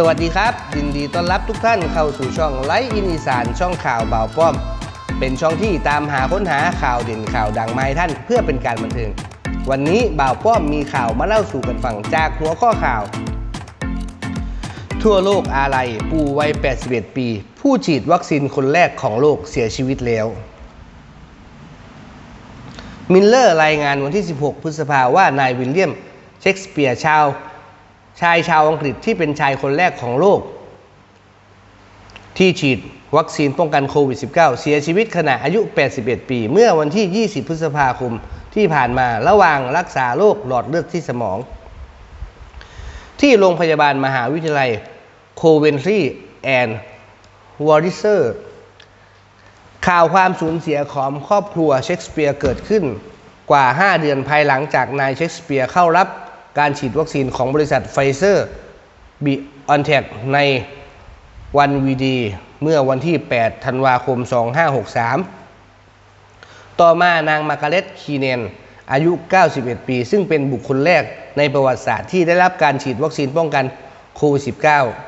สวัสดีครับ ยินดีต้อนรับทุกท่านเข้าสู่ช่องไลฟ์อินอีสานช่องข่าวบ่าวป้อม เป็นช่องที่ตามหาค้นหาข่าวเด่นข่าวดังมาให้ท่านเพื่อเป็นการบันเทิง วันนี้บ่าวป้อมมีข่าวมาเล่าสู่กันฟังจากหัวข้อข่าว ทั่วโลกอาลัยปู่วัย 81 ปี ผู้ฉีดวัคซีนคนแรกของโลกเสียชีวิตแล้ว มิลเลอร์รายงานวันที่ 16 พฤษภาว่านายวิลเลียมเชกสเปียร์ชาว ชายชาวอังกฤษที่เป็นชายคนแรกของโลก ที่ฉีดวัคซีนป้องกันโควิด -19 เสียชีวิตขณะอายุ 81 ปี เมื่อวันที่ 20 พฤษภาคมที่ผ่านมาระหว่างรักษาโรคหลอดเลือดที่สมอง ที่โรงพยาบาลมหาวิทยาลัยโคเวนทรีแอนด์วอริเซอร์ข่าวความสูญเสียของครอบครัวเชคสเปียร์เกิดขึ้นกว่า 5 เดือนภายหลังจากนายเชคสเปียร์เข้ารับ การฉีดวัคซีนของบริษัทไฟเซอร์บิออนเทคในวันวีดีเมื่อวันที่ 8 ธันวาคม 2563 ต่อมานางมาร์กาเร็ตคีเนน อายุ 91 ปี ซึ่งเป็นบุคคลแรกในประวัติศาสตร์ที่ได้รับการฉีดวัคซีนป้องกันโควิด -19